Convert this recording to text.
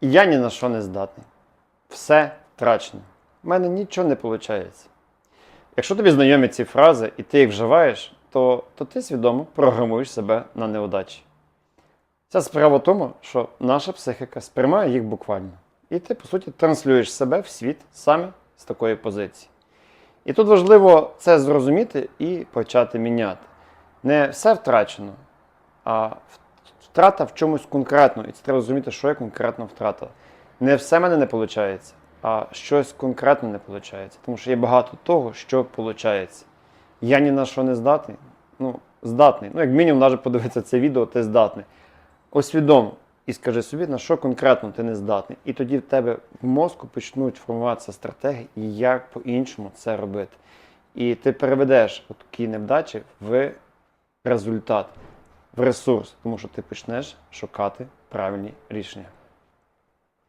Я ні на що не здатний. Все втрачено. У мене нічого не виходить. Якщо тобі знайомі ці фрази і ти їх вживаєш, то, то ти свідомо програмуєш себе на неудачі. Ця справа в тому, що наша психіка сприймає їх буквально. І ти, по суті, транслюєш себе в світ саме з такої позиції. І тут важливо це зрозуміти і почати міняти. Не все втрачено, а втрата в чомусь конкретно. І це треба розуміти, що я конкретно втратила. Не все мене не виходить, а щось конкретно не виходить. Тому що є багато того, що виходить. Я ні на що не здатний. Ну, здатний. Ну, як мінімум, навіть подивитися це відео, ти здатний. Усвідом і скажи собі, на що конкретно ти не здатний. І тоді в тебе в мозку почнуть формуватися стратегії, як по-іншому це робити. І ти переведеш такі невдачі в результат, в ресурс, тому що ти почнеш шукати правильні рішення.